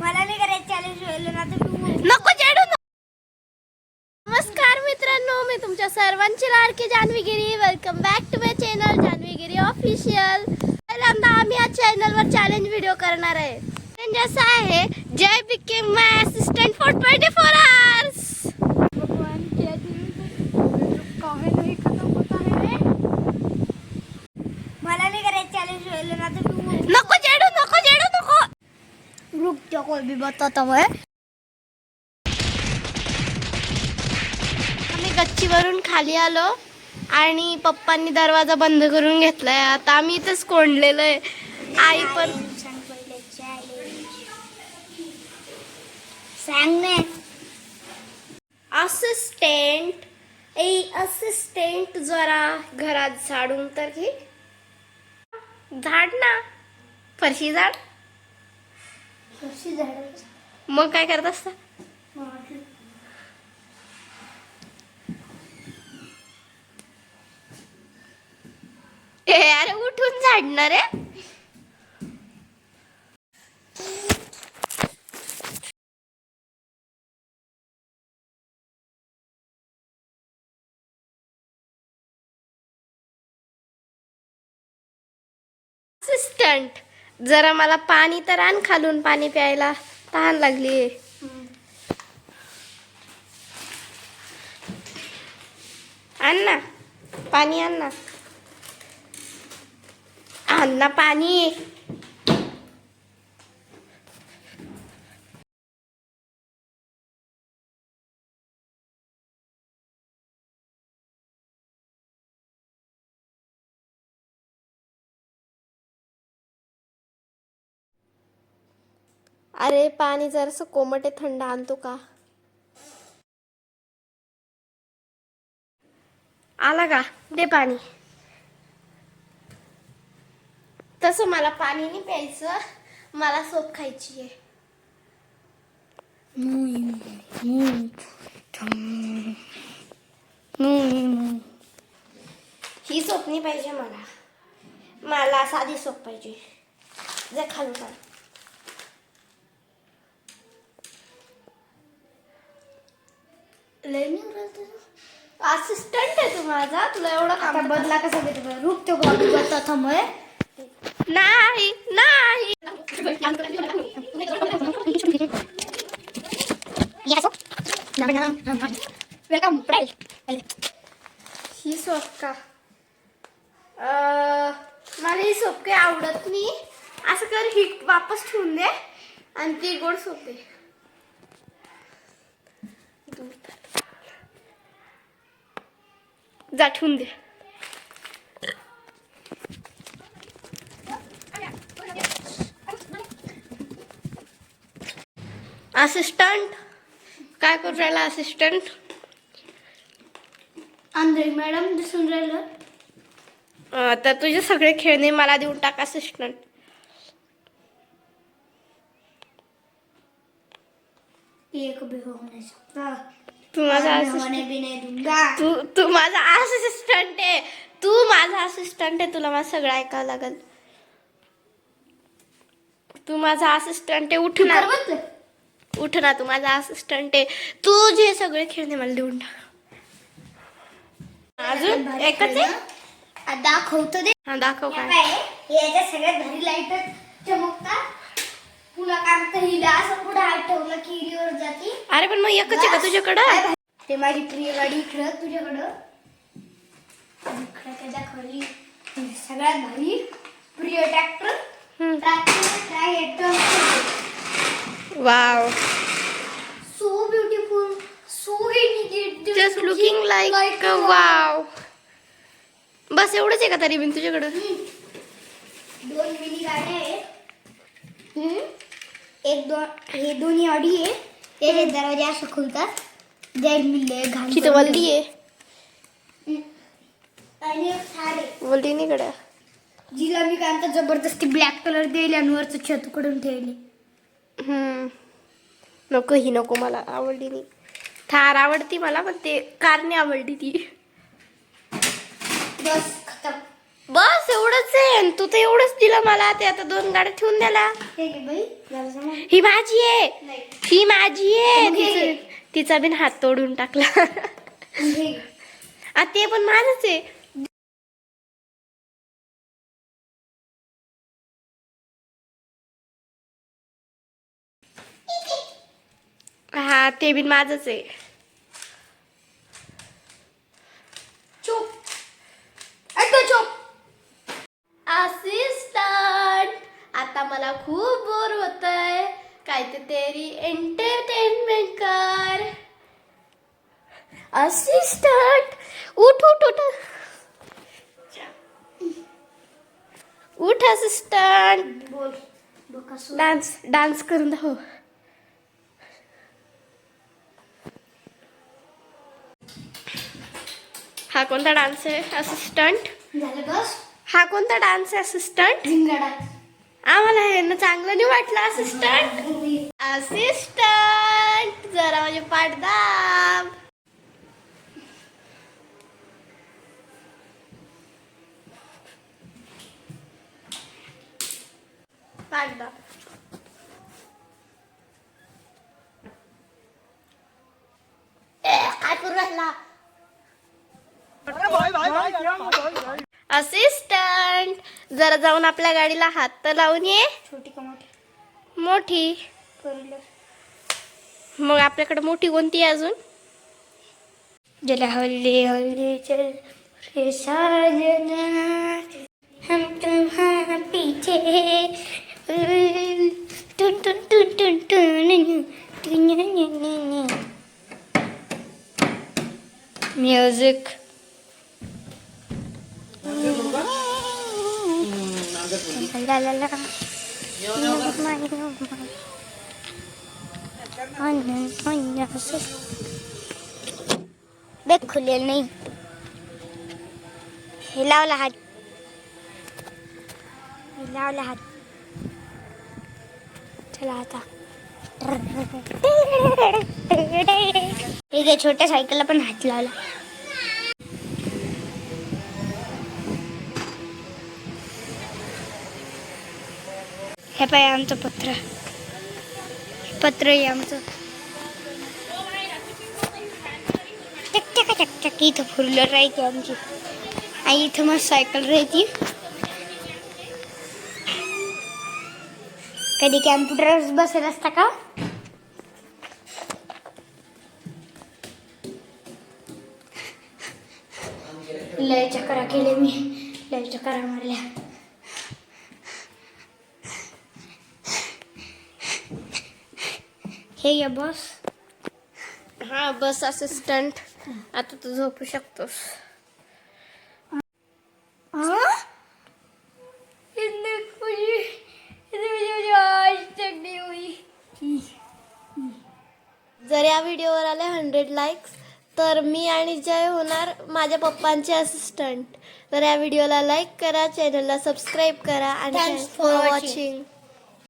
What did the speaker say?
मला नाही करायचं चॅलेंज ना तर तू नको चेडू नमस्कार मित्रांनो मी तुमच्या सर्वांची लाडकी Janhavigiri welcome back to my channel Janhavigiri official पहिल्यांदा आम्ही या चॅनलवर चॅलेंज व्हिडिओ करणार आहे. चॅलेंज असं आहे Jay became my assistant for twenty four hours भगवान क्या दिल काहे नहीं खत्म होता है मला नाही करायचं चॅलेंज व्हायला ना तर तू नको चेडू नको चेडू नको रुक जा मैं आम्ही गच्चीवरून खाली आलो आणि पप्पांनी दरवाजा बंद करून घेतलाय. आता आम्ही इथेच कोंडलेलो आहे आई पण असिस्टंट ए असिस्टंट जरा घरात झाडून तर घे. झाड ना. फरशी झाड. कशी झाडायची मग काय करत असता? अरे उठून झाडणार आहे जरा मला पाणी तर आण खालून पाणी प्यायला. तहान लागली. आण पाणी आण ना. आण ना पाणी. अरे पाणी जरासं कोमट आहे थंड आणतो का? आला का? दे पाणी. तसं मला पाणी नाही प्यायचं. मला सोप खायची आहे. ही सोप नाही पाहिजे मला. मला साधी सोप पाहिजे. जे खालून पाणी. लय. असिस्टंट आहे तू माझा. तुला एवढं काम बदला कसा घेतो? रुक तो मैं नाही नाही. वेलकम ही सोप का अं, मला ही सोप काही आवडत नाही. असं कर ही वापस ठेवून दे. आणि ती गोड सोप. जा ठेवून दे. असिस्टंट काय करू राहिला असिस्टंट अंधळी मॅडम दिसून राहिलं. तर तुझे सगळे खेळणे मला देऊन टाक असिस्टंट एक भी हो नहीं सकता तू माझा दूंगा तू तू माझा असिस्टंट आहे. तू माझा असिस्टंट आहे. तुला मला सगळं ऐकावं लागल. तू माझा असिस्टंट आहे. उठ ना. उठ ना. तू माझा असिस्टंट आहे. तू जे सगळे खेळणे मला देऊन टाक. अजून एकच दाखवतो दे. हा दाखव काय. याच्या सगळ्यात भारी लाइट चमकतात. हिला असं पुढे हात ठेवलं की हिरीवर जाती. अरे पण मग एकच आहे का तुझ्याकडं. ते माझी प्रिय गाडी इकडं तुझ्याकडं. इकडं त्याच्याखाली सगळ्यात भारी प्रिय tractor hmm. Tractor wow. So beautiful so just looking like wow बस एवढंच आहे का तरी बिन तुझ्याकडं? दोन मिनी गाड्या आहेत. हम्म. एक दोन हे दोन्ही ऑडी आहे. त्याचे दरवाजे असं खुलतात जाईल मिळले घाण किती वल्ली आहे. आणि एक थार आहे. वल्ली नाही गड्या. जिला मी काय म्हणतो जबरदस्ती ब्लॅक कलर देईल आणि वरचं छत कडून ठेवली. हम्म. नको ही नको मला. आवडली नाही. थार आवडती मला पण ते कार नाही आवडली ती. बस खतम. बस एवढंच आहे. तू तर एवढंच दिलं मला. ते आता दोन गाड्या ठेवून द्याला हे ही माझी आहे. ही माझी आहे. तिचा- बिन हात तोडून टाकला. ते पण माझच आहे. हा ते बिन माझच आहे चुप ऐकतो चुप असिस्टंट आता मला खूप बोर होत आहे काय ते तेरी एंटरटेनमेंट कर. असिस्टंट उठ उठ उठ. उठ असिस्टंट बोल डान्स डान्स करून दाखव. हा कोणता डान्स आहे असिस्टंट झालं बस. हा कोणता डान्स आहे असिस्टंट आम्हाला हे ना चांगलं नाही वाटलं असिस्टंट असिस्टंट जरा म्हणजे पाठदाब. पाठदाब. काय करू राहिला? असिस्टंट जरा जाऊन आपल्या गाडीला हात तर लावून ये. छोटी का मोठी? मग आपल्याकडे मोठी कोणती आहे अजून? जला हल्ले हल्ले चल रे साजना हम तुम्हारा पीछे। टुन टुन टुन टुन टुन टुन म्युझिक। ला ला खुलेल नाही हे लावलं हात हे लावला हात चला आता हे छोट्या सायकलला पण हात लावला. हे पाय आमचं पत्र. पत्र आहे आमचं. टक टक इथं फोर व्हीलर राहायची आमची. आणि इथं मग सायकल राहायची कधी कॅम्प्युटर बसेल असता का? लय चक्रा केले मी. लय चक्रा मारल्या. हे या बस हा बस असिस्टंट आता तू झोपू शकतोस. हाँ हुई. जर या व्हिडिओवर आले हंड्रेड लाईक्स तर मी आणि जय होणार माझ्या पप्पांचे असिस्टंट तर या व्हिडिओला लाईक करा चॅनलला सबस्क्राईब करा आणि for फॉर. वॉचिंग